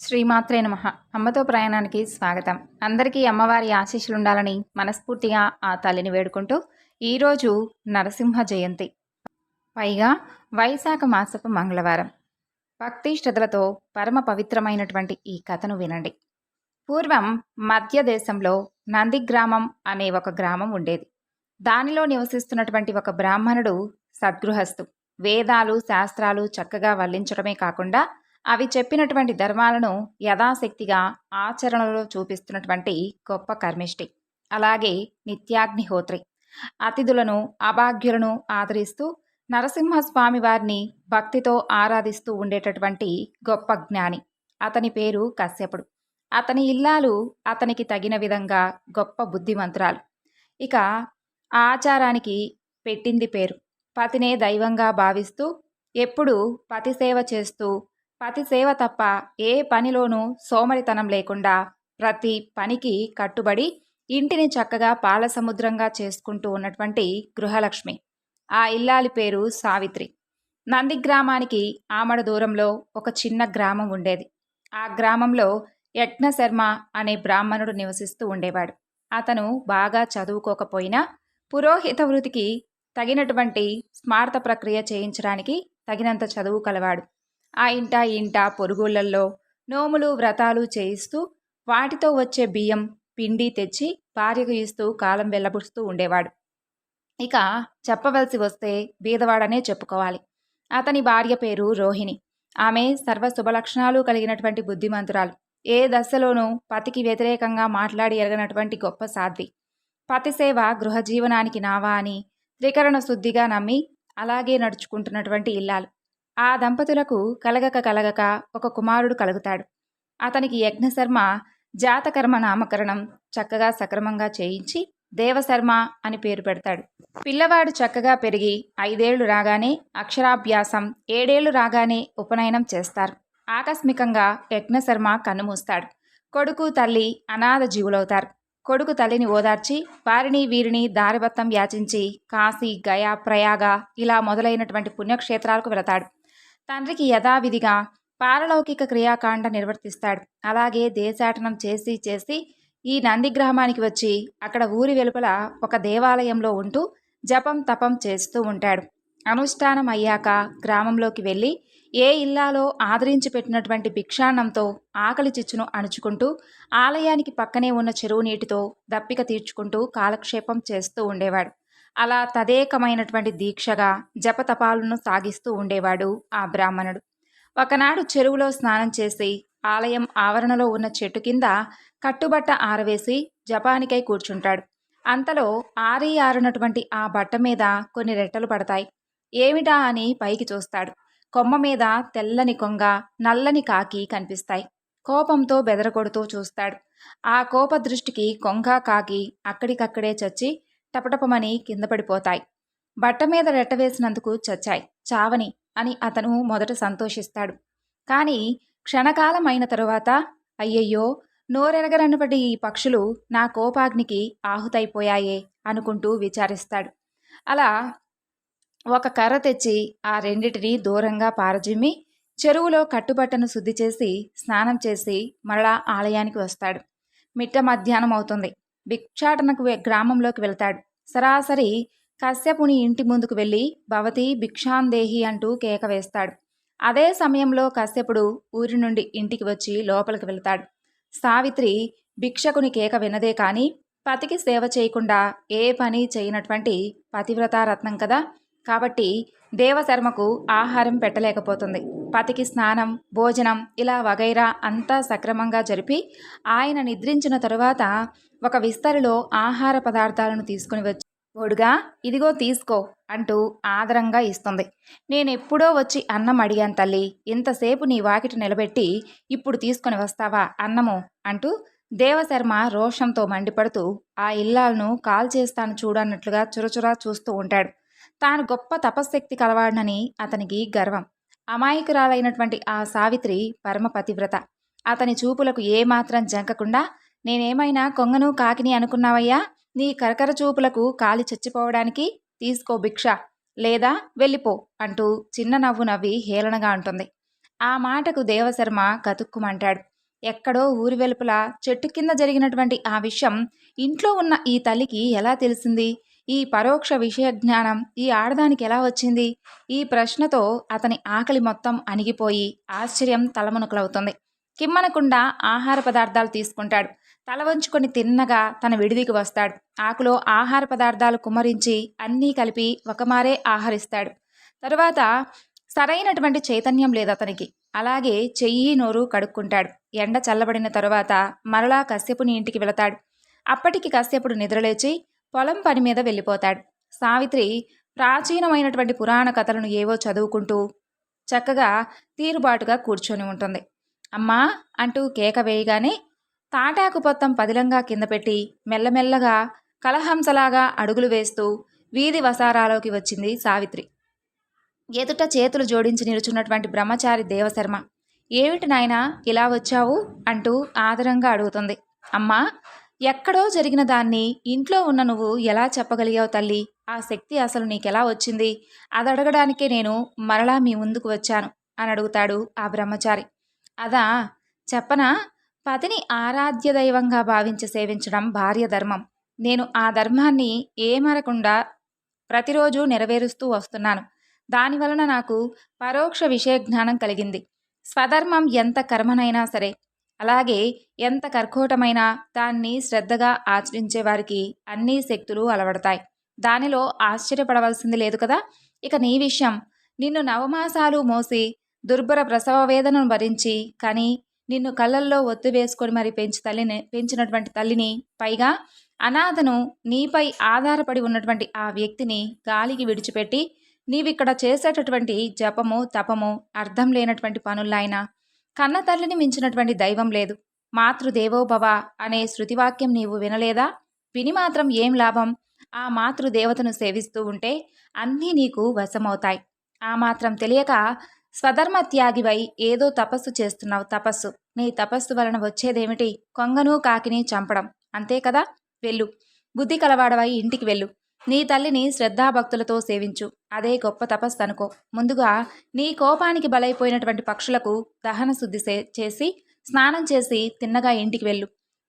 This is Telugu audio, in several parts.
శ్రీమాత్రే నమ. అమ్మతో ప్రయాణానికి స్వాగతం. అందరికీ అమ్మవారి ఆశీస్సులు ఉండాలని మనస్ఫూర్తిగా ఆ తల్లిని వేడుకుంటూ ఈరోజు నరసింహ జయంతి. పైగా వైశాఖ మాసపు మంగళవారం. భక్తి శ్రద్ధలతో పరమ పవిత్రమైనటువంటి ఈ కథను వినండి. పూర్వం మధ్య దేశంలో నందిగ్రామం అనే ఒక గ్రామం ఉండేది. దానిలో నివసిస్తున్నటువంటి ఒక బ్రాహ్మణుడు సద్గృహస్థు. వేదాలు శాస్త్రాలు చక్కగా వల్లించడమే కాకుండా అవి చెప్పినటువంటి ధర్మాలను యథాశక్తిగా ఆచరణలో చూపిస్తున్నటువంటి గొప్ప కర్మిష్టి. అలాగే నిత్యాగ్నిహోత్రి. అతిథులను అభాగ్యులను ఆదరిస్తూ నరసింహస్వామి వారిని భక్తితో ఆరాధిస్తూ ఉండేటటువంటి గొప్ప జ్ఞాని. అతని పేరు కశ్యపుడు. అతని ఇల్లాలు అతనికి తగిన విధంగా గొప్ప బుద్ధిమంతురాలు. ఇక ఆచారానికి పెట్టింది పేరు. పతినే దైవంగా భావిస్తూ ఎప్పుడూ పతి సేవ చేస్తూ పతి సేవ తప్ప ఏ పనిలోనూ సోమరితనం లేకుండా ప్రతి పనికి కట్టుబడి ఇంటిని చక్కగా పాల సముద్రంగా చేసుకుంటూ ఉన్నటువంటి గృహలక్ష్మి. ఆ ఇల్లాలి పేరు సావిత్రి. నంది గ్రామానికి ఆమడ దూరంలో ఒక చిన్న గ్రామం ఉండేది. ఆ గ్రామంలో యజ్ఞ శర్మ అనే బ్రాహ్మణుడు నివసిస్తూ ఉండేవాడు. అతను బాగా చదువుకోకపోయినా పురోహిత వృత్తికి తగినటువంటి స్మార్త ప్రక్రియ చేయించడానికి తగినంత చదువు కలవాడు. ఆ ఇంట ఇంట పొరుగుళ్ళల్లో నోములు వ్రతాలు చేయిస్తూ వాటితో వచ్చే బియ్యం పిండి తెచ్చి భార్యకు ఇస్తూ కాలం వెళ్ళబుడుస్తూ ఉండేవాడు. ఇక చెప్పవలసి వస్తే బీదవాడనే చెప్పుకోవాలి. అతని భార్య పేరు రోహిణి. ఆమె సర్వ శుభలక్షణాలు కలిగినటువంటి బుద్ధిమంతురాలు. ఏ దశలోనూ పతికి వ్యతిరేకంగా మాట్లాడి ఎరగనటువంటి గొప్ప సాధ్వి. పతి సేవ గృహజీవనానికి నావా అని త్రికరణ శుద్ధిగా నమ్మి అలాగే నడుచుకుంటున్నటువంటి ఇల్లాలు. ఆ దంపతులకు కలగక కలగక ఒక కుమారుడు కలుగుతాడు. అతనికి యజ్ఞశర్మ జాతకర్మ నామకరణం చక్కగా సక్రమంగా చేయించి దేవశర్మ అని పేరు పెడతాడు. పిల్లవాడు చక్కగా పెరిగి ఐదేళ్ళు రాగానే అక్షరాభ్యాసం ఏడేళ్ళు రాగానే ఉపనయనం చేస్తారు. ఆకస్మికంగా యజ్ఞశర్మ కన్నుమూస్తాడు. కొడుకు తల్లి అనాథ జీవులవుతారు. కొడుకు తల్లిని ఓదార్చి వారిని వీరిని దారిబత్తం యాచించి కాశీ గయా ప్రయాగ ఇలా మొదలైనటువంటి పుణ్యక్షేత్రాలకు వెళతాడు. తండ్రికి యథావిధిగా పారలౌకిక క్రియాకాండ నిర్వర్తిస్తాడు. అలాగే దేశాటనం చేసి చేసి ఈ నందిగ్రామానికి వచ్చి అక్కడ ఊరి వెలుపల ఒక దేవాలయంలో ఉంటూ జపం తపం చేస్తూ ఉంటాడు. అనుష్ఠానం అయ్యాక గ్రామంలోకి వెళ్ళి ఏ ఇల్లాలో ఆదరించి పెట్టినటువంటి భిక్షాన్నంతో ఆకలి చిచ్చును అణుచుకుంటూ ఆలయానికి పక్కనే ఉన్న చెరువు నీటితో దప్పిక తీర్చుకుంటూ కాలక్షేపం చేస్తూ ఉండేవాడు. అలా తదేకమైనటువంటి దీక్షగా జపతపాలను సాగిస్తూ ఉండేవాడు ఆ బ్రాహ్మణుడు. ఒకనాడు చెరువులో స్నానం చేసి ఆలయం ఆవరణలో ఉన్న చెట్టు కింద కట్టుబట్ట ఆరవేసి జపానికై కూర్చుంటాడు. అంతలో ఆరి ఆరినటువంటి ఆ బట్ట మీద కొన్ని రెట్టలు పడతాయి. ఏమిటా అని పైకి చూస్తాడు. కొమ్మ మీద తెల్లని కొంగ నల్లని కాకి కనిపిస్తాయి. కోపంతో బెదరగొడుతూ చూస్తాడు. ఆ కోప దృష్టికి కొంగ కాకి అక్కడికక్కడే చచ్చి టపటపమని కింద పడిపోతాయి. బట్ట మీద రెట్టవేసినందుకు చచ్చాయి. చావని అని అతను మొదట సంతోషిస్తాడు. కానీ క్షణకాలం అయిన తరువాత అయ్యయ్యో నోరెరగరనబడి ఈ పక్షులు నా కోపాగ్నికి ఆహుతైపోయాయే అనుకుంటూ విచారిస్తాడు. అలా ఒక కర్ర తెచ్చి ఆ రెండిటిని దూరంగా పారజిమ్మి చెరువులో కట్టుబట్టను శుద్ధి చేసి స్నానం చేసి మరలా ఆలయానికి వస్తాడు. మిట్ట మధ్యాహ్నం అవుతుంది భిక్షాటనకు గ్రామంలోకి వెళ్తాడు. సరాసరి కశ్యపుని ఇంటి ముందుకు వెళ్ళి భవతి భిక్షాందేహి అంటూ కేక వేస్తాడు. అదే సమయంలో కశ్యపుడు ఊరి నుండి ఇంటికి వచ్చి లోపలికి వెళ్తాడు. సావిత్రి భిక్షకుని కేక వినదే కానీ పతికి సేవ చేయకుండా ఏ పని చేయనటువంటి పతివ్రతారత్నం కదా! కాబట్టి దేవశర్మకు ఆహారం పెట్టలేకపోతుంది. పతికి స్నానం భోజనం ఇలా వగైరా అంతా సక్రమంగా జరిపి ఆయన నిద్రించిన తరువాత ఒక విస్తరిలో ఆహార పదార్థాలను తీసుకుని వచ్చి ఒడుగా ఇదిగో తీసుకో అంటూ ఆదరంగా ఇస్తుంది. నేనెప్పుడో వచ్చి అన్నం అడిగాను తల్లి ఇంతసేపు నీ వాకిటి నిలబెట్టి ఇప్పుడు తీసుకొని వస్తావా అన్నము అంటూ దేవశర్మ రోషంతో మండిపడుతూ ఆ ఇల్లాలను కాల్ చేస్తాను చూడన్నట్లుగా చురచురా చూస్తూ ఉంటాడు. తాను గొప్ప తపశ్శక్తి కలవాడనని అతనికి గర్వం. అమాయకురాలైనటువంటి ఆ సావిత్రి పరమ పతివ్రత. అతని చూపులకు ఏమాత్రం జంకకుండా నేనేమైనా కొంగను కాకిని అనుకున్నావయ్యా? నీ కరకర చూపులకు కాలి చచ్చిపోవడానికి తీసుకో భిక్ష. లేదా వెళ్ళిపో అంటూ చిన్న నవ్వు నవ్వి హేళనగా అంటుంది. ఆ మాటకు దేవశర్మ కతుక్కుమంటాడు. ఎక్కడో ఊరి వెలుపల చెట్టు కింద జరిగినటువంటి ఆ విషయం ఇంట్లో ఉన్న ఈ తల్లికి ఎలా తెలిసింది? ఈ పరోక్ష విషయ జ్ఞానం ఈ ఆడదానికి ఎలా వచ్చింది? ఈ ప్రశ్నతో అతని ఆకలి మొత్తం అణిగిపోయి ఆశ్చర్యం తలమునకలవుతుంది. కిమ్మనకుండా ఆహార పదార్థాలు తీసుకుంటాడు. తల వంచుకొని తిన్నగా తన విడిదికి వస్తాడు. ఆకులో ఆహార పదార్థాలు కుమ్మరించి అన్నీ కలిపి ఒకమారే ఆహరిస్తాడు. తరువాత సరైనటువంటి చైతన్యం లేదు అతనికి. అలాగే చెయ్యి నోరు కడుక్కుంటాడు. ఎండ చల్లబడిన తరువాత మరలా కశ్యపుని ఇంటికి వెళతాడు. అప్పటికి కశ్యపుడు నిద్రలేచి పొలం పని మీద వెళ్ళిపోతాడు. సావిత్రి ప్రాచీనమైనటువంటి పురాణ కథలను ఏవో చదువుకుంటూ చక్కగా తీరుబాటుగా కూర్చొని ఉంటుంది. అమ్మా అంటూ కేక వేయగానే తాటాకు పొత్తం పదిలంగా కింద పెట్టి మెల్లమెల్లగా కలహంసలాగా అడుగులు వేస్తూ వీధి వసారాలోకి వచ్చింది సావిత్రి. ఎదుట చేతులు జోడించి నిలుచున్నటువంటి బ్రహ్మచారి దేవశర్మ ఏమిటి నాయనా ఇలా వచ్చావు? అంటూ ఆదరంగా అడుగుతుంది. అమ్మా ఎక్కడో జరిగిన దాన్ని ఇంట్లో ఉన్న నువ్వు ఎలా చెప్పగలిగావు తల్లి? ఆ శక్తి అసలు నీకెలా వచ్చింది? అది అడగడానికే నేను మరలా మీ ముందుకు వచ్చాను అని అడుగుతాడు ఆ బ్రహ్మచారి. అదా చెప్పనా? పతిని ఆరాధ్య దైవంగా భావించి సేవించడం భార్య ధర్మం. నేను ఆ ధర్మాన్ని ఏమరకుండా ప్రతిరోజు నెరవేరుస్తూ వస్తున్నాను. దాని వలన నాకు పరోక్ష విషయ జ్ఞానం కలిగింది. స్వధర్మం ఎంత కర్మనైనా సరే అలాగే ఎంత కర్కోటమైనా దాన్ని శ్రద్ధగా ఆచరించే వారికి అన్ని శక్తులు అలవడతాయి. దానిలో ఆశ్చర్యపడవలసింది లేదు కదా? ఇక నీ విషయం. నిన్ను నవమాసాలు మోసి దుర్భర ప్రసవ వేదనను భరించి కానీ నిన్ను కళ్ళల్లో ఒత్తు వేసుకొని మరి పెంచి తల్లిని పెంచినటువంటి తల్లిని. పైగా అనాథను నీపై ఆధారపడి ఉన్నటువంటి ఆ వ్యక్తిని గాలికి విడిచిపెట్టి నీవిక్కడ చేసేటటువంటి జపము తపము అర్థం లేనటువంటి పనులైనా కన్న తల్లిని మించినటువంటి దైవం లేదు. మాతృదేవోభవ అనే శృతివాక్యం నీవు వినలేదా? విని మాత్రం ఏం లాభం? ఆ మాతృదేవతను సేవిస్తూ ఉంటే అన్నీ నీకు వశమవుతాయి. ఆ మాత్రం తెలియక స్వధర్మ త్యాగివై ఏదో తపస్సు చేస్తున్నావు తపస్సు. నీ తపస్సు వలన వచ్చేదేమిటి? కొంగను కాకిని చంపడం. అంతే కదా? వెళ్ళు. బుద్ధి కలవాడవై ఇంటికి వెళ్ళు. నీ తల్లిని శ్రద్ధాభక్తులతో సేవించు. అదే గొప్ప తపస్సు అనుకో ముందుగా నీ కోపానికి బలైపోయినటువంటి పక్షులకు దహన శుద్ధి చేసి స్నానం చేసి తిన్నగా ఇంటికి వెళ్ళు.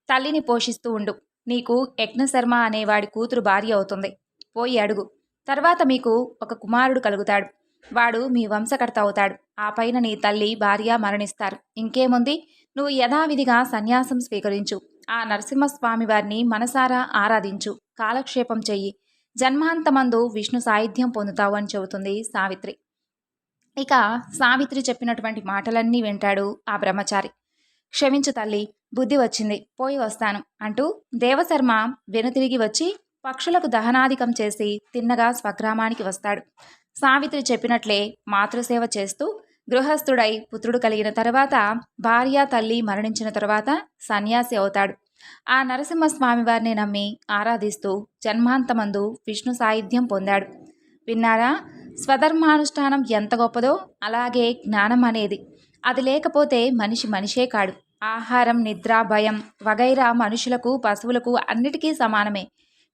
తల్లిని పోషిస్తూ ఉండు. నీకు యజ్ఞశర్మ అనేవాడి కూతురు భార్య అవుతుంది. పోయి అడుగు. తర్వాత మీకు ఒక కుమారుడు కలుగుతాడు. వాడు మీ వంశకర్త అవుతాడు. ఆ పైన నీ తల్లి భార్య మరణిస్తారు. ఇంకేముంది? నువ్వు యథావిధిగా సన్యాసం స్వీకరించు. ఆ నరసింహస్వామి వారిని మనసారా ఆరాధించు. కాలక్షేపం చెయ్యి. జన్మాంతమందు విష్ణు సాహిత్యం పొందుతావు అని చెబుతుంది సావిత్రి. ఇక సావిత్రి చెప్పినటువంటి మాటలన్నీ వింటాడు ఆ బ్రహ్మచారి. క్షమించు తల్లి బుద్ధి వచ్చింది. పోయి వస్తాను అంటూ దేవశర్మ వెనుతిరిగి వచ్చి పక్షులకు దహనాధికం చేసి తిన్నగా స్వగ్రామానికి వస్తాడు. సావిత్రి చెప్పినట్లే మాతృసేవ చేస్తూ గృహస్థుడై పుత్రుడు కలిగిన తర్వాత భార్య తల్లి మరణించిన తర్వాత సన్యాసి అవుతాడు. ఆ నరసింహస్వామి వారిని నమ్మి ఆరాధిస్తూ జన్మాంతమందు విష్ణు సాయుధ్యం పొందాడు. విన్నారా? స్వధర్మానుష్ఠానం ఎంత గొప్పదో అలాగే జ్ఞానం అనేది. అది లేకపోతే మనిషి మనిషే కాడు. ఆహారం నిద్ర భయం వగైరా మనుషులకు పశువులకు అన్నిటికీ సమానమే.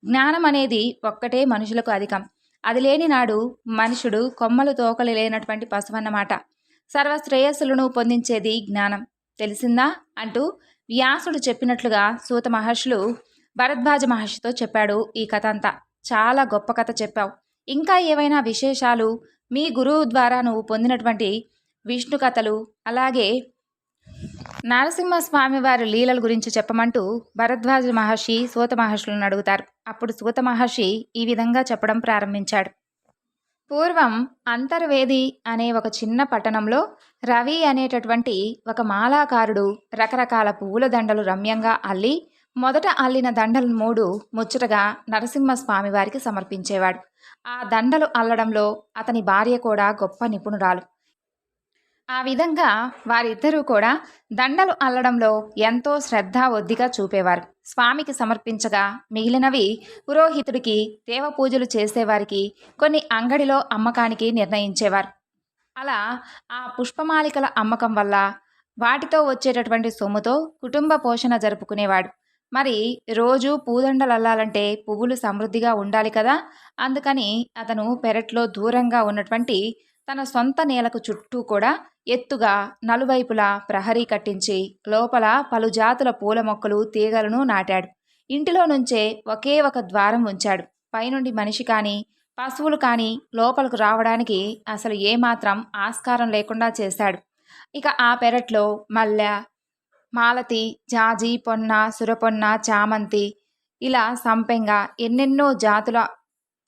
జ్ఞానం అనేది ఒక్కటే మనుషులకు అధికం. అది లేని నాడు మనుషుడు కొమ్మలు తోకలు లేనటువంటి పశువన్నమాట. సర్వశ్రేయస్సులను పొందించేది జ్ఞానం. తెలిసిందా? అంటూ వ్యాసుడు చెప్పినట్లుగా సూత మహర్షులు భరద్వాజ మహర్షితో చెప్పాడు ఈ కథ అంతా చాలా గొప్ప కథ చెప్పావు. ఇంకా ఏవైనా విశేషాలు మీ గురువు ద్వారా నువ్వు పొందినటువంటి విష్ణు కథలు అలాగే నరసింహస్వామి వారి లీలల గురించి చెప్పమంటూ భరద్వాజ మహర్షి సూత మహర్షులను అడుగుతారు. అప్పుడు సూత మహర్షి ఈ విధంగా చెప్పడం ప్రారంభించాడు. పూర్వం అంతర్వేది అనే ఒక చిన్న పట్టణంలో రవి అనేటటువంటి ఒక మాలాకారుడు రకరకాల పువ్వుల దండలు రమ్యంగా అల్లి మొదట అల్లిన దండలు మూడు ముచ్చటగా నరసింహస్వామివారికి సమర్పించేవాడు. ఆ దండలు అల్లడంలో అతని భార్య కూడా గొప్ప నిపుణురాలు. ఆ విధంగా వారిద్దరూ కూడా దండలు అల్లడంలో ఎంతో శ్రద్ధ ఒద్దిగా చూపేవారు. స్వామికి సమర్పించగా మిగిలినవి పురోహితుడికి దేవ పూజలు చేసేవారికి కొన్ని అంగడిలో అమ్మకానికి నిర్ణయించేవారు. అలా ఆ పుష్పమాలికల అమ్మకం వల్ల వాటితో వచ్చేటటువంటి సొమ్ముతో కుటుంబ పోషణ జరుపుకునేవాడు. మరి రోజు పూదండలు అల్లాలంటే పువ్వులు సమృద్ధిగా ఉండాలి కదా? అందుకని అతను పెరట్లో దూరంగా ఉన్నటువంటి తన సొంత నేలకు చుట్టూ కూడా ఎత్తుగా నలువైపులా ప్రహరీ కట్టించి లోపల పలు జాతుల పూల మొక్కలు తీగలను నాటాడు. ఇంటిలో నుంచే ఒకే ఒక ద్వారం ఉంచాడు. పైనుండి మనిషి కానీ పశువులు కానీ లోపలకు రావడానికి అసలు ఏమాత్రం ఆస్కారం లేకుండా చేశాడు. ఇక ఆ పెరట్లో మల్లె మాలతి జాజి పొన్న సురపొన్న చామంతి ఇలా సంపెంగ ఎన్నెన్నో జాతుల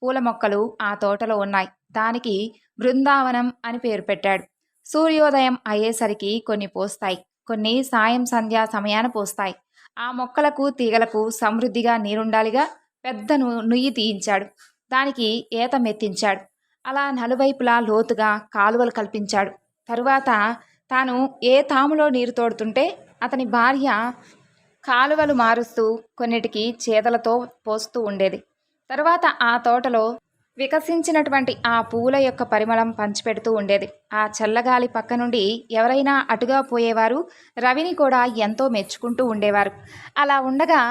పూల మొక్కలు ఆ తోటలో ఉన్నాయి. దానికి బృందావనం అని పేరు పెట్టాడు. సూర్యోదయం అయ్యేసరికి కొన్ని పోస్తాయి. కొన్ని సాయం సంధ్యా సమయాన పోస్తాయి. ఆ మొక్కలకు తీగలకు సమృద్ధిగా నీరుండాలిగా పెద్ద ను- నుయ్యి తీయించాడు. దానికి ఏత మెత్తించాడు. అలా నలువైపులా లోతుగా కాలువలు కల్పించాడు. తరువాత తాను ఏ తాములో నీరు తోడుతుంటే అతని భార్య కాలువలు మారుస్తూ కొన్నిటికి చేదలతో పోస్తూ ఉండేది. తర్వాత ఆ తోటలో వికసించినటువంటి ఆ పువ్వుల యొక్క పరిమళం పంచిపెడుతూ ఉండేది. ఆ చల్లగాలి పక్క నుండి ఎవరైనా అటుగా పోయేవారు రవిని కూడా ఎంతో మెచ్చుకుంటూ ఉండేవారు. అలా ఉండగా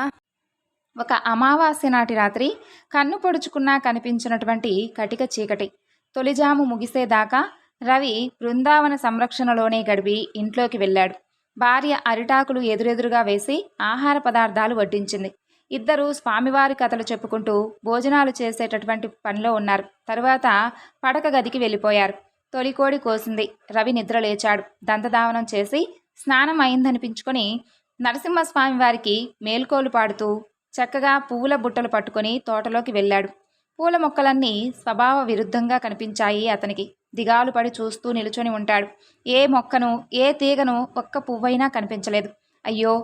ఒక అమావాస్య నాటి రాత్రి కన్ను పొడుచుకున్నా కనిపించినటువంటి కటిక చీకటి తొలిజాము ముగిసేదాకా రవి బృందావన సంరక్షణలోనే గడిపి ఇంట్లోకి వెళ్ళాడు. భార్య అరిటాకులు ఎదురెదురుగా వేసి ఆహార పదార్థాలు వడ్డించింది. ఇద్దరు స్వామివారి కథలు చెప్పుకుంటూ భోజనాలు చేసేటటువంటి పనిలో ఉన్నారు. తరువాత పడక గదికి వెళ్ళిపోయారు. తొలికోడి కోసింది. రవి నిద్ర లేచాడు. దంతధావనం చేసి స్నానం అయిందనిపించుకొని నరసింహస్వామి వారికి మేల్కోలు పాడుతూ చక్కగా పువ్వుల బుట్టలు పట్టుకొని తోటలోకి వెళ్ళాడు. పూల మొక్కలన్నీ స్వభావ విరుద్ధంగా కనిపించాయి అతనికి. దిగాలు పడి చూస్తూ నిలుచొని ఉంటాడు. ఏ మొక్కను ఏ తీగను ఒక్క పువ్వైనా కనిపించలేదు. అయ్యో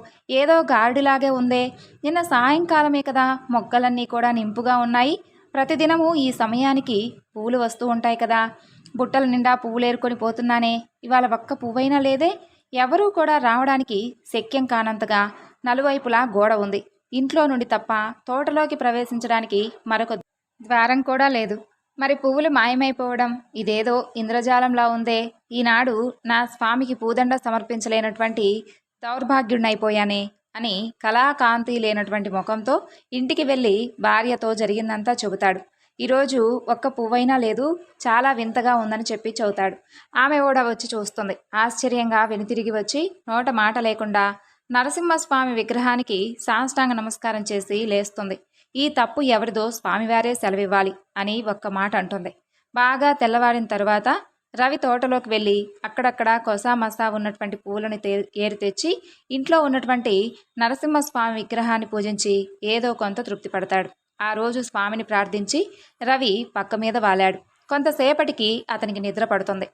ఏదో గాడిలాగే ఉందే. నిన్న సాయంకాలమే కదా మొక్కలన్నీ కూడా నింపుగా ఉన్నాయి. ప్రతిదినము ఈ సమయానికి పువ్వులు వస్తూ ఉంటాయి కదా. బుట్టల నిండా పువ్వులు ఏరుకొని పోతున్నానే. ఇవాళ ఒక్క పువ్వైనా లేదే. ఎవరూ కూడా రావడానికి శక్యం కానంతగా నలువైపులా గోడ ఉంది. ఇంట్లో నుండి తప్ప తోటలోకి ప్రవేశించడానికి మరొక ద్వారం కూడా లేదు. మరి పువ్వులు మాయమైపోవడం ఇదేదో ఇంద్రజాలంలా ఉందే. ఈనాడు నా స్వామికి పూదండ సమర్పించలేనటువంటి దౌర్భాగ్యుడినైపోయానే అని కళాకాంతి లేనటువంటి ముఖంతో ఇంటికి వెళ్ళి భార్యతో జరిగిందంతా చెబుతాడు. ఈరోజు ఒక్క పువ్వైనా లేదు చాలా వింతగా ఉందని చెప్పి చెబుతాడు. ఆమె కూడా వచ్చి చూస్తుంది. ఆశ్చర్యంగా వెనుతిరిగి వచ్చి నోట మాట లేకుండా నరసింహస్వామి విగ్రహానికి సాష్టాంగ నమస్కారం చేసి లేస్తుంది. ఈ తప్పు ఎవరిదో స్వామివారే సెలవివ్వాలి అని ఒక్క మాట అంటుంది. బాగా తెల్లవారిన తరువాత రవి తోటలోకి వెళ్ళి అక్కడక్కడ కొసామసా ఉన్నటువంటి పూలను తే ఏరి తెచ్చి ఇంట్లో ఉన్నటువంటి నరసింహస్వామి విగ్రహాన్ని పూజించి ఏదో కొంత తృప్తి పడతాడు. ఆ రోజు స్వామిని ప్రార్థించి రవి పక్క మీద వాలాడు. కొంతసేపటికి అతనికి నిద్ర పడుతుంది.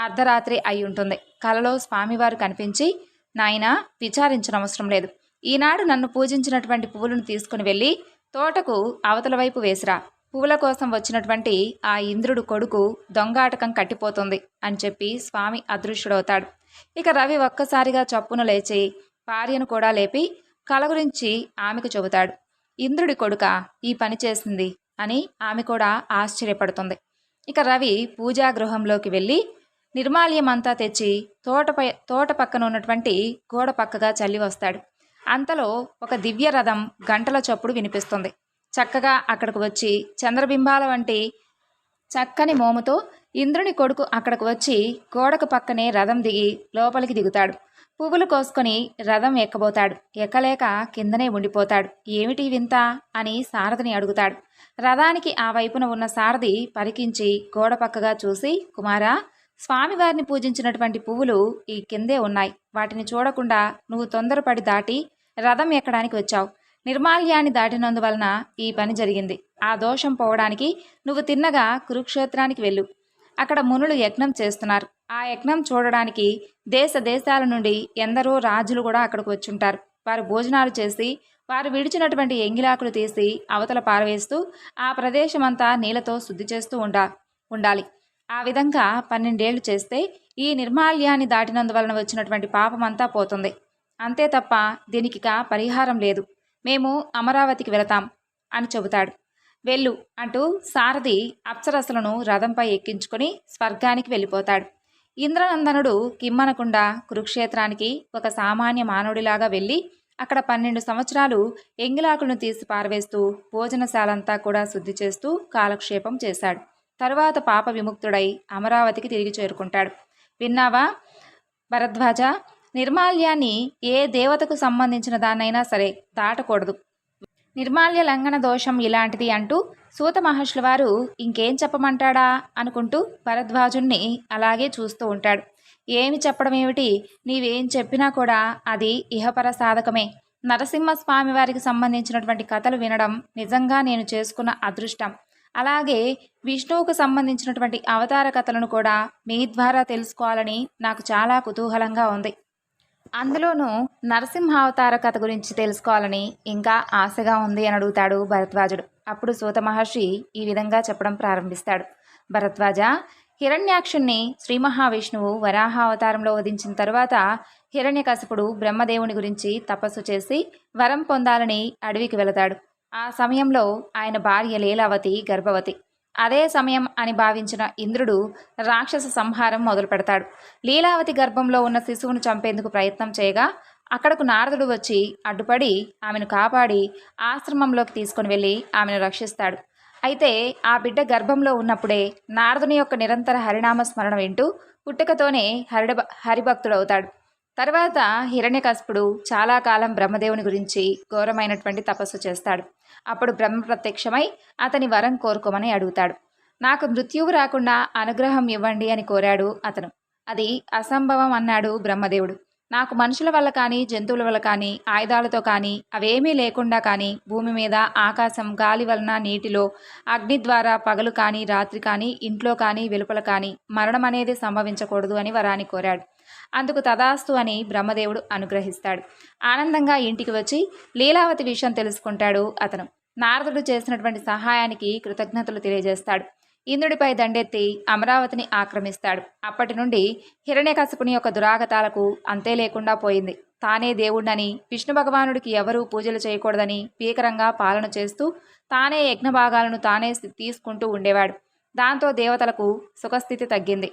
అర్ధరాత్రి అయి ఉంటుంది. కలలో స్వామివారు కనిపించి నాయనా విచారించనవసరం లేదు. ఈనాడు నన్ను పూజించినటువంటి పువ్వులను తీసుకుని వెళ్ళి తోటకు అవతల వైపు వేసిరా. పువ్వుల కోసం వచ్చినటువంటి ఆ ఇంద్రుడు కొడుకు దొంగాటకం కట్టిపోతుంది అని చెప్పి స్వామి అదృశ్యుడవుతాడు. ఇక రవి ఒక్కసారిగా చప్పున లేచి భార్యను కూడా లేపి కల గురించి ఆమెకు చెబుతాడు. ఇంద్రుడి కొడుక ఈ పని చేసింది అని ఆమె కూడా ఆశ్చర్యపడుతుంది. ఇక రవి పూజా గృహంలోకి వెళ్ళి నిర్మాల్యమంతా తెచ్చి తోటపై తోట పక్కన ఉన్నటువంటి గోడ పక్కగా చల్లి వస్తాడు. అంతలో ఒక దివ్య రథం గంటల చప్పుడు వినిపిస్తుంది. చక్కగా అక్కడికి వచ్చి చంద్రబింబాల వంటి చక్కని మోముతో ఇంద్రుని కొడుకు అక్కడికి వచ్చి గోడకు పక్కనే రథం దిగి లోపలికి దిగుతాడు. పువ్వులు కోసుకొని రథం ఎక్కబోతాడు. ఎక్కలేక కిందనే ఉండిపోతాడు. ఏమిటి వింత? అని సారథిని అడుగుతాడు. రథానికి ఆ వైపున ఉన్న సారథి పరికించి గోడ పక్కగా చూసి కుమారా స్వామివారిని పూజించినటువంటి పువ్వులు ఈ కిందే ఉన్నాయి. వాటిని చూడకుండా నువ్వు తొందరపడి దాటి రథం ఎక్కడానికి వచ్చావు. నిర్మాల్యాన్ని దాటినందువలన ఈ పని జరిగింది. ఆ దోషం పోవడానికి నువ్వు తిన్నగా కురుక్షేత్రానికి వెళ్ళు. అక్కడ మునులు యజ్ఞం చేస్తున్నారు. ఆ యజ్ఞం చూడడానికి దేశ దేశాల నుండి ఎందరో రాజులు కూడా అక్కడికి వచ్చుంటారు. వారు భోజనాలు చేసి వారు విడిచినటువంటి ఎంగిలాకులు తీసి అవతల పారవేస్తూ ఆ ప్రదేశమంతా నీళ్ళతో శుద్ధి చేస్తూ ఉండా ఉండాలి. ఆ విధంగా పన్నెండేళ్ళు చేస్తే ఈ నిర్మాల్యాన్ని దాటినందువలన వచ్చినటువంటి పాపమంతా పోతుంది. అంతే తప్ప దీనికిక పరిహారం లేదు. మేము అమరావతికి వెళతాం అని చెబుతాడు. వెళ్ళు అంటూ సారథి అప్సరసలను రథంపై ఎక్కించుకొని స్వర్గానికి వెళ్ళిపోతాడు. ఇంద్రనందనుడు కిమ్మనకుండా కురుక్షేత్రానికి ఒక సామాన్య మానవుడిలాగా వెళ్ళి అక్కడ పన్నెండు సంవత్సరాలు ఎంగిలాకులను తీసి పారవేస్తూ భోజనశాలంతా కూడా శుద్ధి చేస్తూ కాలక్షేపం చేశాడు. తరువాత పాప విముక్తుడై అమరావతికి తిరిగి చేరుకుంటాడు. విన్నావా భరద్వాజ? నిర్మాల్యాన్ని ఏ దేవతకు సంబంధించిన దాన్నైనా సరే దాటకూడదు. నిర్మాల్య లంఘన దోషం ఇలాంటిది అంటూ సూత మహర్షుల వారు ఇంకేం చెప్పమంటాడా అనుకుంటూ భరద్వాజుణ్ణి అలాగే చూస్తూ ఉంటాడు. ఏమి చెప్పడం ఏమిటి? నీవేం చెప్పినా కూడా అది ఇహపర సాధకమే. నరసింహస్వామి వారికి సంబంధించినటువంటి కథలు వినడం నిజంగా నేను చేసుకున్న అదృష్టం. అలాగే విష్ణువుకు సంబంధించినటువంటి అవతార కథలను కూడా మీ ద్వారా తెలుసుకోవాలని నాకు చాలా కుతూహలంగా ఉంది. అందులోనూ నరసింహావతార కథ గురించి తెలుసుకోవాలని ఇంకా ఆశగా ఉంది అని అడుగుతాడు భరద్వాజుడు. అప్పుడు సూత మహర్షి ఈ విధంగా చెప్పడం ప్రారంభిస్తాడు. భరద్వాజ హిరణ్యాక్షుణ్ణి శ్రీ మహావిష్ణువు వరాహ అవతారంలో వధించిన తరువాత హిరణ్యకశిపుడు బ్రహ్మదేవుని గురించి తపస్సు చేసి వరం పొందాలని అడవికి వెళతాడు. ఆ సమయంలో ఆయన భార్య లీలావతి గర్భవతి. అదే సమయం అని భావించిన ఇంద్రుడు రాక్షస సంహారం మొదలు పెడతాడు. లీలావతి గర్భంలో ఉన్న శిశువును చంపేందుకు ప్రయత్నం చేయగా అక్కడకు నారదుడు వచ్చి అడ్డుపడి ఆమెను కాపాడి ఆశ్రమంలోకి తీసుకుని వెళ్ళి ఆమెను రక్షిస్తాడు. అయితే ఆ బిడ్డ గర్భంలో ఉన్నప్పుడే నారదుని యొక్క నిరంతర హరినామ స్మరణ వింటూ పుట్టుకతోనే హరిడ హరిభక్తుడవుతాడు. తర్వాత హిరణ్యకస్పుడు చాలా కాలం బ్రహ్మదేవుని గురించి ఘోరమైనటువంటి తపస్సు చేస్తాడు. అప్పుడు బ్రహ్మ ప్రత్యక్షమై అతని వరం కోరుకోమని అడుగుతాడు. నాకు మృత్యువు రాకుండా అనుగ్రహం ఇవ్వండి అని కోరాడు అతను. అది అసంభవం అన్నాడు బ్రహ్మదేవుడు. నాకు మనుషుల వల్ల కానీ జంతువుల వల్ల కానీ ఆయుధాలతో కానీ అవేమీ లేకుండా కానీ భూమి మీద ఆకాశం గాలి వలన నీటిలో అగ్ని ద్వారా పగలు కానీ రాత్రి కానీ ఇంట్లో కానీ వెలుపల కానీ మరణం అనేది సంభవించకూడదు అని వరాన్ని కోరాడు. అందుకు తదాస్తు అని బ్రహ్మదేవుడు అనుగ్రహిస్తాడు. ఆనందంగా ఇంటికి వచ్చి లీలావతి విషయం తెలుసుకుంటాడు అతను. నారదుడు చేసినటువంటి సహాయానికి కృతజ్ఞతలు తెలియజేస్తాడు. ఇంద్రుడిపై దండెత్తి అమరావతిని ఆక్రమిస్తాడు. అప్పటి నుండి హిరణ్యకశపుని యొక్క దురాగతాలకు అంతే లేకుండా పోయింది. తానే దేవుణ్ణని విష్ణు భగవానుడికి ఎవరూ పూజలు చేయకూడదని భీకరంగా పాలన చేస్తూ తానే యజ్ఞభాగాలను తానే తీసుకుంటూ ఉండేవాడు. దాంతో దేవతలకు సుఖస్థితి తగ్గింది.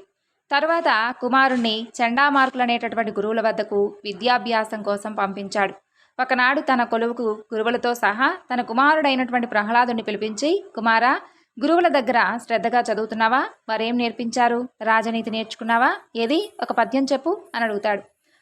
తరువాత కుమారుణ్ణి చండామార్కులనేటటువంటి గురువుల వద్దకు విద్యాభ్యాసం కోసం పంపించాడు. ఒకనాడు తన కొలువుకు గురువులతో సహా తన కుమారుడైనటువంటి ప్రహ్లాదుని పిలిపించి కుమారా గురువుల దగ్గర శ్రద్ధగా చదువుతున్నావా? వారేం నేర్పించారు? రాజనీతి నేర్చుకున్నావా? ఏది? ఒక పద్యం చెప్పు అని అడుగుతాడు.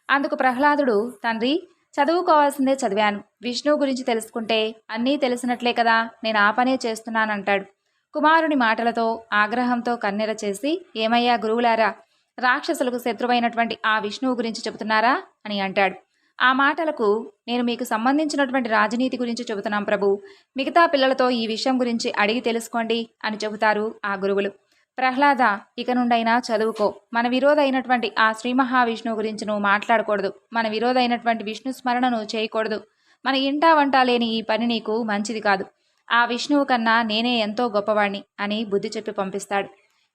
అందుకు ప్రహ్లాదుడు తండ్రి చదువుకోవాల్సిందే చదివాను. విష్ణువు గురించి తెలుసుకుంటే అన్నీ తెలిసినట్లే కదా నేను ఆ పనే చేస్తున్నానంటాడు. కుమారుని మాటలతో ఆగ్రహంతో కన్నెర చేసి ఏమయ్యా గురువులారా రాక్షసులకు శత్రువైనటువంటి ఆ విష్ణువు గురించి చెబుతున్నారా? అని అంటాడు. ఆ మాటలకు నేను మీకు సంబంధించినటువంటి రాజనీతి గురించి చెబుతున్నాం ప్రభు. మిగతా పిల్లలతో ఈ విషయం గురించి అడిగి తెలుసుకోండి అని చెబుతారు ఆ గురువులు. ప్రహ్లాద ఇక నుండైనా చదువుకో. మన విరోధైనటువంటి ఆ శ్రీ మహావిష్ణువు గురించి నువ్వు మాట్లాడకూడదు. మన విరోధైనటువంటి విష్ణు స్మరణను చేయకూడదు. మన ఇంటా వంట లేని ఈ పని నీకు మంచిది కాదు. ఆ విష్ణువు కన్నా నేనే ఎంతో గొప్పవాణ్ణి అని బుద్ధి చెప్పి పంపిస్తాడు.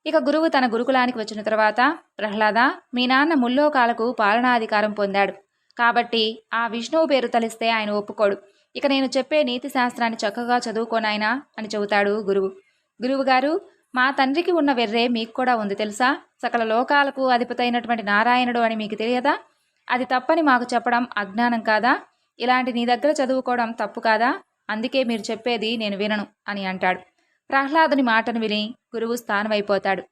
ఇక గురువు తన గురుకులానికి వచ్చిన తర్వాత ప్రహ్లాద మీ నాన్న ముల్లోకాలకు పాలనాధికారం పొందాడు. కాబట్టి ఆ విష్ణువు పేరు తలిస్తే ఆయన ఒప్పుకోడు. ఇక నేను చెప్పే నీతి శాస్త్రాన్ని చక్కగా చదువుకోనాయనా అని చెబుతాడు గురువు. గురువుగారు మా తండ్రికి ఉన్న వెర్రే మీకు కూడా ఉంది తెలుసా? సకల లోకాలకు అధిపతైనటువంటి నారాయణుడు అని మీకు తెలియదా? అది తప్పని మాకు చెప్పడం అజ్ఞానం కాదా? ఇలాంటి నీ దగ్గర చదువుకోవడం తప్పు కాదా? అందుకే మీరు చెప్పేది నేను వినను అని అంటాడు. ప్రహ్లాదుని మాటను విని గురువు స్థానమైపోతాడు.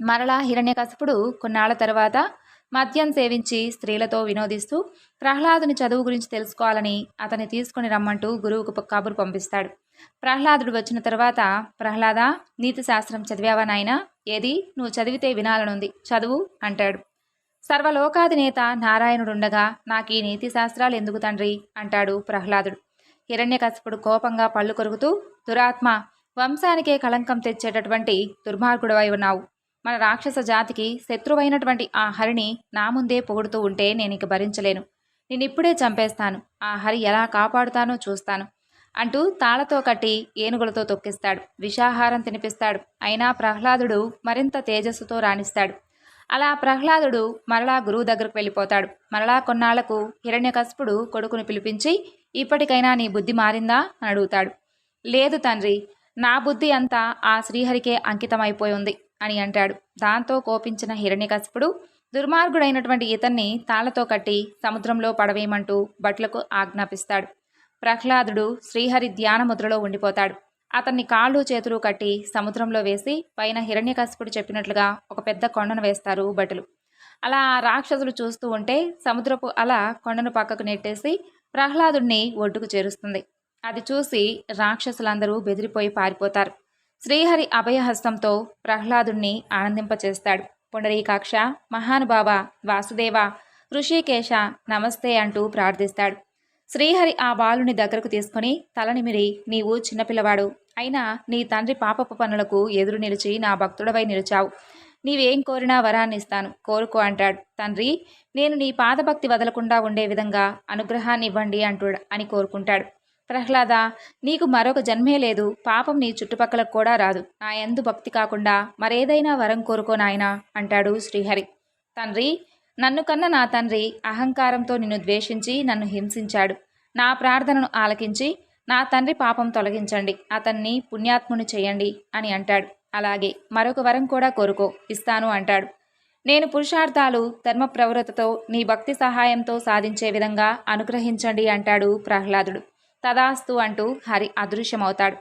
మరలా హిరణ్యకశపుడు కొన్నాళ్ళ తర్వాత మద్యం సేవించి స్త్రీలతో వినోదిస్తూ ప్రహ్లాదుని చదువు గురించి తెలుసుకోవాలని అతన్ని తీసుకుని రమ్మంటూ గురువుకు కబురు పంపిస్తాడు. ప్రహ్లాదుడు వచ్చిన తర్వాత ప్రహ్లాద నీతి శాస్త్రం చదివావా నాయనా? ఏది? నువ్వు చదివితే వినాలనుంది. చదువు అంటాడు. సర్వలోకాధినేత నారాయణుడుండగా నాకు ఈ నీతి శాస్త్రాలు ఎందుకు తండ్రి అంటాడు ప్రహ్లాదుడు. హిరణ్యకశపుడు కోపంగా పళ్ళు కొరుకుతూ దురాత్మ వంశానికే కళంకం తెచ్చేటటువంటి దుర్మార్గుడవై ఉన్నావు. మన రాక్షస జాతికి శత్రువైనటువంటి ఆ హరిని నా ముందే పొగుడుతూ ఉంటే నేను ఇక భరించలేను. నేనిప్పుడే చంపేస్తాను. ఆ హరి ఎలా కాపాడుతానో చూస్తాను. అంటూ తాళతో కట్టి ఏనుగులతో తొక్కిస్తాడు. విషాహారం తినిపిస్తాడు. అయినా ప్రహ్లాదుడు మరింత తేజస్సుతో రాణిస్తాడు. అలా ప్రహ్లాదుడు మరలా గురువు దగ్గరకు వెళ్ళిపోతాడు. మరలా కొన్నాళ్ళకు హిరణ్యకశపుడు కొడుకును పిలిపించి ఇప్పటికైనా నీ బుద్ధి మారిందా? అని అడుగుతాడు. లేదు తండ్రి. నా బుద్ధి అంతా ఆ శ్రీహరికే అంకితమైపోయి ఉంది అని అంటాడు. దాంతో కోపించిన హిరణ్యకశపుడు దుర్మార్గుడైనటువంటి ఇతన్ని తాళ్ళతో కట్టి సముద్రంలో పడవేయమంటూ భట్లకు ఆజ్ఞాపిస్తాడు. ప్రహ్లాదుడు శ్రీహరి ధ్యాన ముద్రలో ఉండిపోతాడు. అతన్ని కాళ్ళు చేతులు కట్టి సముద్రంలో వేసి పైన హిరణ్యకశపుడు చెప్పినట్లుగా ఒక పెద్ద కొండను వేస్తారు భటులు. అలా ఆ రాక్షసులు చూస్తూ ఉంటే సముద్రపు అల కొండను పక్కకు నెట్టేసి ప్రహ్లాదుణ్ణి ఒడ్డుకు చేరుస్తుంది. అది చూసి రాక్షసులందరూ బెదిరిపోయి పారిపోతారు. శ్రీహరి అభయహస్తంతో ప్రహ్లాదుణ్ణి ఆనందింపచేస్తాడు. పుండరీకాక్ష మహానుభావ వాసుదేవ ఋషికేశ నమస్తే అంటూ ప్రార్థిస్తాడు. శ్రీహరి ఆ బాలుని దగ్గరకు తీసుకుని తలనిమిరి నీవు చిన్నపిల్లవాడు అయినా నీ తండ్రి పాపపు పనులకు ఎదురు నిలిచి నా భక్తుడవై నిలిచావు. నీవేం కోరినా వరాన్ని ఇస్తాను కోరుకో అంటాడు. తండ్రి నేను నీ పాదభక్తి వదలకుండా ఉండే విధంగా అనుగ్రహాన్ని ఇవ్వండి అంటు అని కోరుకుంటాడు. ప్రహ్లాద నీకు మరొక జన్మే లేదు. పాపం నీ చుట్టుపక్కలకు కూడా రాదు. నా ఎందు భక్తి కాకుండా మరేదైనా వరం కోరుకో నాయనా అంటాడు శ్రీహరి. తండ్రి నన్ను కన్న నా తండ్రి అహంకారంతో నిన్ను ద్వేషించి నన్ను హింసించాడు. నా ప్రార్థనను ఆలకించి నా తండ్రి పాపం తొలగించండి. అతన్ని పుణ్యాత్ముని చేయండి అని అంటాడు. అలాగే మరొక వరం కూడా కోరుకో ఇస్తాను అంటాడు. నేను పురుషార్థాలు ధర్మ ప్రవృతతో నీ భక్తి సహాయంతో సాధించే విధంగా అనుగ్రహించండి అంటాడు ప్రహ్లాదుడు. తదాస్తు అంటూ హరి అదృశ్యమవుతాడు.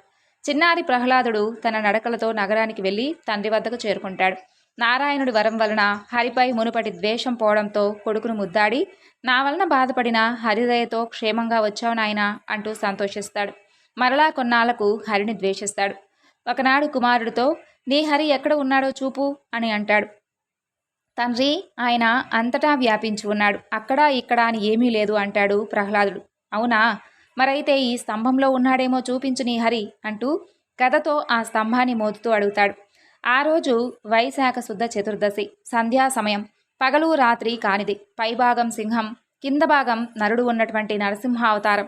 చిన్నారి ప్రహ్లాదుడు తన నడకలతో నగరానికి వెళ్ళి తండ్రి వద్దకు చేరుకుంటాడు. నారాయణుడి వరం వలన హరిపై మునుపటి ద్వేషం పోవడంతో కొడుకును ముద్దాడి నా వలన బాధపడిన హరిదయతో క్షేమంగా వచ్చావు నాయనా అంటూ సంతోషిస్తాడు. మరలా కొన్నాళ్ళకు హరిని ద్వేషిస్తాడు. ఒకనాడు కుమారుడితో నీ హరి ఎక్కడ ఉన్నాడో చూపు అని అంటాడు. తండ్రి ఆయన అంతటా వ్యాపించి ఉన్నాడు. అక్కడా ఇక్కడ అని ఏమీ లేదు అంటాడు ప్రహ్లాదుడు. అవునా? మరైతే ఈ స్తంభంలో ఉన్నాడేమో చూపించు నీ హరి అంటూ కథతో ఆ స్తంభాన్ని మోదుతూ అడుగుతాడు. ఆ రోజు వైశాఖ శుద్ధ చతుర్దశి సంధ్యా సమయం. పగలు రాత్రి కానిది. పైభాగం సింహం కింద భాగం నరుడు ఉన్నటువంటి నరసింహ అవతారం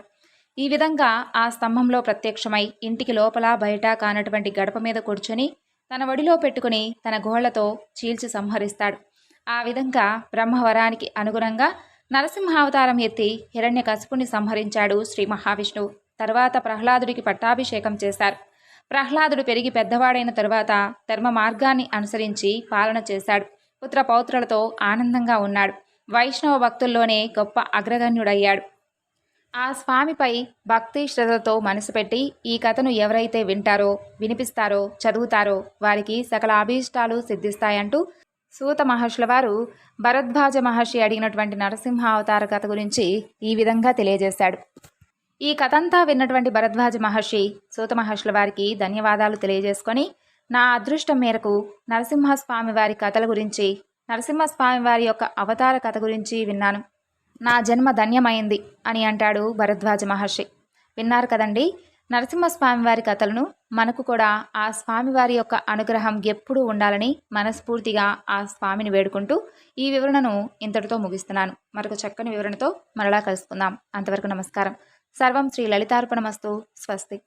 ఈ విధంగా ఆ స్తంభంలో ప్రత్యక్షమై ఇంటికి లోపల బయట కానటువంటి గడప మీద కూర్చొని తన వడిలో పెట్టుకుని తన గోళ్ళతో చీల్చి సంహరిస్తాడు. ఆ విధంగా బ్రహ్మవరానికి అనుగుణంగా నరసింహావతారం ఎత్తి హిరణ్యకశిపుని సంహరించాడు శ్రీ మహావిష్ణువు తర్వాత ప్రహ్లాదుడికి పట్టాభిషేకం చేశారు. ప్రహ్లాదుడు పెరిగి పెద్దవాడైన తరువాత ధర్మ మార్గాన్ని అనుసరించి పాలన చేశాడు. పుత్ర పౌత్రులతో ఆనందంగా ఉన్నాడు. వైష్ణవ భక్తుల్లోనే గొప్ప అగ్రగణ్యుడయ్యాడు. ఆ స్వామిపై భక్తి శ్రద్ధతో మనసు పెట్టి ఈ కథను ఎవరైతే వింటారో వినిపిస్తారో చదువుతారో వారికి సకల అభీష్టాలు సిద్ధిస్తాయంటూ సూత మహర్షుల వారు భరద్వాజ మహర్షి అడిగినటువంటి నరసింహ అవతార కథ గురించి ఈ విధంగా తెలియజేశాడు. ఈ కథంతా విన్నటువంటి భరద్వాజ మహర్షి సూత మహర్షుల వారికి ధన్యవాదాలు తెలియజేసుకొని నా అదృష్టం మేరకు నరసింహస్వామి వారి కథల గురించి నరసింహస్వామి వారి యొక్క అవతార కథ గురించి విన్నాను. నా జన్మ ధన్యమైంది అని అంటాడు భరద్వాజ మహర్షి. విన్నారు కదండి? నరసింహస్వామివారి కథలను మనకు కూడా ఆ స్వామివారి యొక్క అనుగ్రహం ఎప్పుడూ ఉండాలని మనస్ఫూర్తిగా ఆ స్వామిని వేడుకుంటూ ఈ వివరణను ఇంతటితో ముగిస్తున్నాను. మరొక చక్కని వివరణతో మరలా కలుసుకుందాం. అంతవరకు నమస్కారం. సర్వం శ్రీ లలితార్పణమస్తు. స్వస్తి.